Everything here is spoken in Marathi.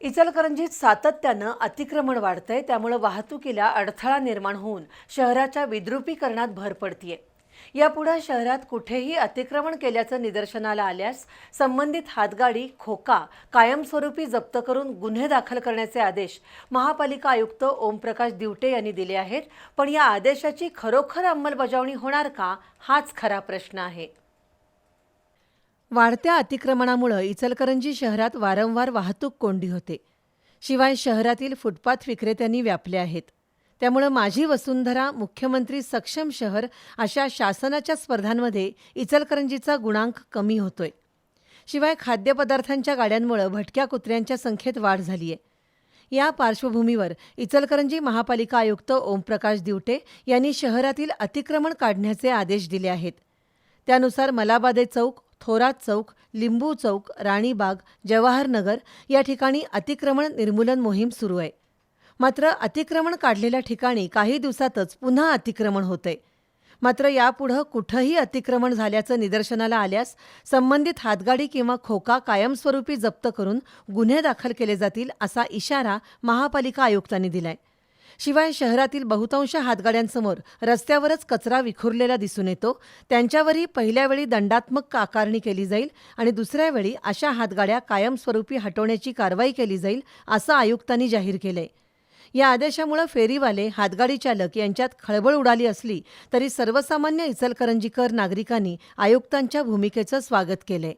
इचलकरंजीत सातत्यानं अतिक्रमण वाढतंय त्यामुळे वाहतुकीला अडथळा निर्माण होऊन शहराच्या विद्रुपीकरणात भर पडतीये. यापुढे शहरात कुठेही अतिक्रमण केल्याचं निदर्शनाला आल्यास संबंधित हातगाडी खोका कायमस्वरूपी जप्त करून गुन्हे दाखल करण्याचे आदेश महापालिका आयुक्त ओमप्रकाश दिवटे यांनी दिले आहेत. पण या आदेशाची खरोखर अंमलबजावणी होणार का? हाच खरा प्रश्न आहे. वाढत्या अतिक्रमणामुळं इचलकरंजी शहरात वारंवार वाहतूक कोंडी होते. शिवाय शहरातील फुटपाथ विक्रेत्यांनी व्यापले आहेत. त्यामुळं माझी वसुंधरा मुख्यमंत्री सक्षम शहर अशा शासनाच्या स्पर्धांमध्ये इचलकरंजीचा गुणांक कमी होतोय. शिवाय खाद्यपदार्थांच्या गाड्यांमुळं भटक्या कुत्र्यांच्या संख्येत वाढ झाली आहे या पार्श्वभूमीवर इचलकरंजी महापालिका आयुक्त ओमप्रकाश दिवटे यांनी शहरातील अतिक्रमण काढण्याचे आदेश दिले आहेत. त्यानुसार मलाबादे चौक थोरात चौक लिंबू चौक राणीबाग जवाहरनगर या ठिकाणी अतिक्रमण निर्मूलन मोहीम सुरू आहे. मात्र अतिक्रमण काढलेल्या ठिकाणी काही दिवसातच पुन्हा अतिक्रमण होतंय. मात्र यापुढं कुठंही अतिक्रमण झाल्याचं निदर्शनाला आल्यास संबंधित हातगाडी किंवा खोका कायमस्वरूपी जप्त करून गुन्हे दाखल केले जातील असा इशारा महापालिका आयुक्तांनी दिलाय. शिवाय शहरातील बहुतांश हातगाड्यांसमोर रस्त्यावरच कचरा विखुरलेला दिसून येतो. त्यांच्यावरही पहिल्या वेळी दंडात्मक आकारणी केली जाईल आणि दुसऱ्या वेळी अशा हातगाड्या कायमस्वरूपी हटवण्याची कारवाई केली जाईल असं आयुक्तांनी जाहीर केलंय. या आदेशामुळे फेरीवाले हातगाडी चालक यांच्यात खळबळ उडाली असली तरी सर्वसामान्य इचलकरंजीकर नागरिकांनी आयुक्तांच्या भूमिकेचं स्वागत केलंय.